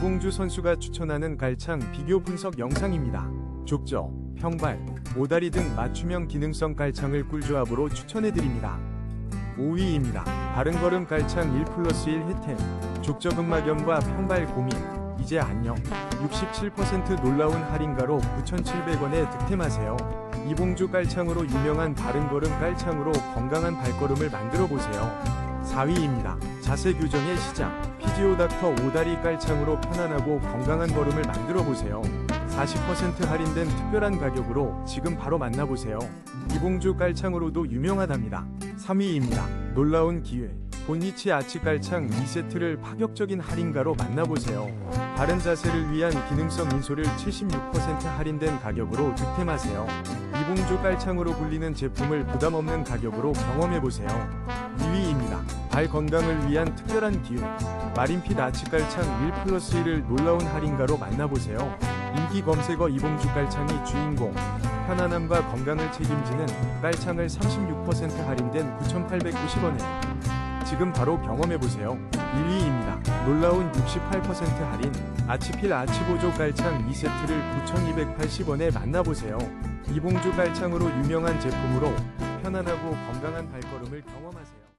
이봉주 선수가 추천하는 갈창 비교 분석 영상입니다. 족저, 평발, 모다리 등 맞춤형 기능성 갈창을 꿀조합으로 추천해드립니다. 5위입니다. 바른걸음 갈창 1 플러스 1 혜템 족저근막염과 평발 고민 이제 안녕 67% 놀라운 할인가로 9,700원에 득템하세요. 이봉주 깔창으로 유명한 바른걸음 깔창으로 건강한 발걸음을 만들어 보세요. 4위입니다. 자세 교정의 시작. 피지오 닥터 오다리 깔창으로 편안하고 건강한 걸음을 만들어 보세요. 40% 할인된 특별한 가격으로 지금 바로 만나보세요. 이봉주 깔창으로도 유명하답니다. 3위입니다. 놀라운 기회. 본니치 아치 깔창 2세트를 파격적인 할인가로 만나보세요. 바른 자세를 위한 기능성 인솔을 76% 할인된 가격으로 득템하세요. 이봉주 깔창으로 불리는 제품을 부담 없는 가격으로 경험해보세요. 2위입니다. 발 건강을 위한 특별한 기회. 마린핏 아치 깔창 1 플러스 1을 놀라운 할인가로 만나보세요. 인기 검색어 이봉주 깔창이 주인공. 편안함과 건강을 책임지는 깔창을 36% 할인된 9,890원에 지금 바로 경험해보세요. 1위입니다. 놀라운 68% 할인 아치필 아치보조 깔창 2세트를 9,280원에 만나보세요. 이봉주 깔창으로 유명한 제품으로 편안하고 건강한 발걸음을 경험하세요.